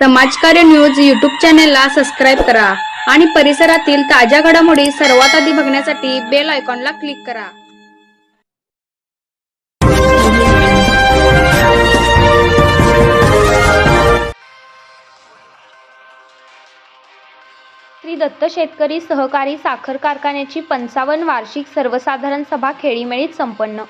समाजकार्य news YouTube चॅनेलला subscribe करा आणि परिसरातील ताज्या घडामोडी सर्वात आधी बघण्यासाठी बेल आयकॉनला क्लिक करा. श्री दत्त शेतकरी सहकारी साखर कारखान्याची पंचावन्न वार्षिक सर्वसाधारण सभा खेळीमेळीत संपन्न.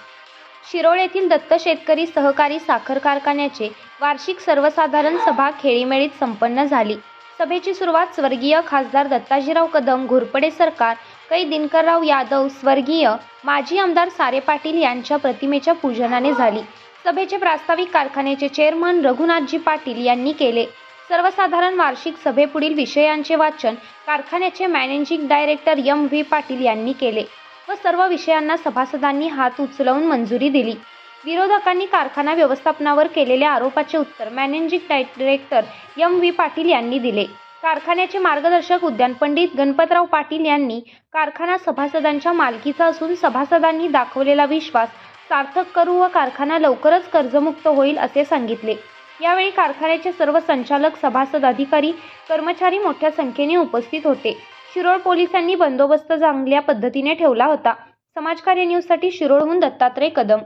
शिरोळ येथील दत्त शेतकरी सहकारी साखर कारखान्याचे वार्षिक सर्वसाधारण सभा खेळीमेळीत संपन्न झाली. सभेची सुरुवात स्वर्गीय खासदार दत्ताजीराव कदम घोरपडे सरकार कै. दिनकरराव यादव स्वर्गीय माजी आमदार सारे पाटील यांच्या प्रतिमेच्या पूजनाने झाली. सभेचे प्रास्ताविक कारखान्याचे चेअरमन रघुनाथजी पाटील यांनी केले. सर्वसाधारण वार्षिक सभेपुढील विषयांचे वाचन कारखान्याचे managing director M V Patil यांनी केले व सर्व विषयांना सभासदांनी हात उचलवून मंजुरी दिली. विरोधकांनी कारखाना व्यवस्थापनावर केलेल्या आरोपाचे उत्तर managing director M V Patil यांनी दिले. कारखान्याचे मार्गदर्शक उद्यान पंडित गणपतराव पाटील यांनी कारखाना सभासदांच्या मालकीचा असून सभासदांनी दाखवलेला विश्वास सार्थक करू व कारखाना लवकरच कर्जमुक्त होईल असे सांगितले. यावेळी कारखान्याचे सर्व संचालक सभासद अधिकारी कर्मचारी मोठ्या संख्येने उपस्थित होते. शिरोळ पोलिसांनी बंदोबस्त चांगल्या पद्धतीने ठेवला होता. समाजकार्य न्यूजसाठी शिरोळहून दत्तात्रय कदम.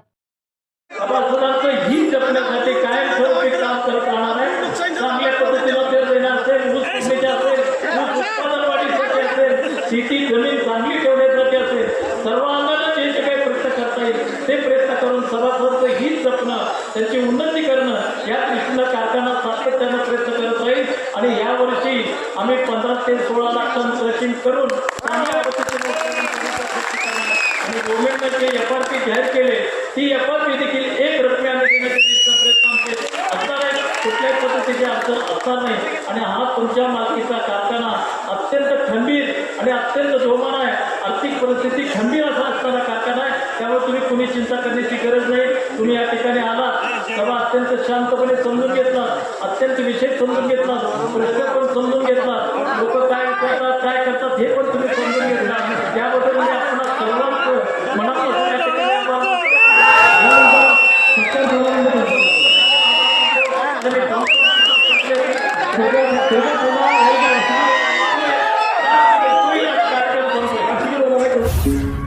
सभासदांचं हित जपण्यासाठी कायमस्वरूपी काम करत राहणार आहे? चांगल्या पद्धतीनं पेर देणार असेल ऊस तोडणीचे असेल ऊस उत्पादन वाढीसाठी असेल शेती जमीन चांगली ठेवण्यासाठी असेल सर्वांना जे जे काही प्रयत्न करता येईल. ते प्रयत्न करून सभासदांचं हित जपणं त्यांची उन्नती करणं या दृष्टीनं कारखाना सातत्यानं प्रयत्न करत राहील. आणि यावर्षी आम्ही पंधरा ते सोळा लाख टन क्रशिंग करून चांगल्या पद्धतीने उत्पादन आणि गव्हर्नमेंटनं जे एफ आर पी जाहीर केले ती एफ आर पी देखील एक रुपयाने देण्याचे दिवसात प्रयत्न आमचे असणार आहे कुठल्याही पद्धतीचे अडचण असणार नाही आणि हा तुमच्या मालकीचा कारखाना अत्यंत खंबीर आणि अत्यंत जोमान आहे. आर्थिक परिस्थिती खंबीर असा असणारा कारखाना आहे. त्यामुळे तुम्ही कुणी चिंता करण्याची गरज नाही. तुम्ही या ठिकाणी आलात तेव्हा अत्यंत शांतपणे समजून घेतला अत्यंत विषय समजून घेतला प्रश्न पण समजून घेतला लोक काय करतात काय करतात हे पण तुम्ही समजून Thank you.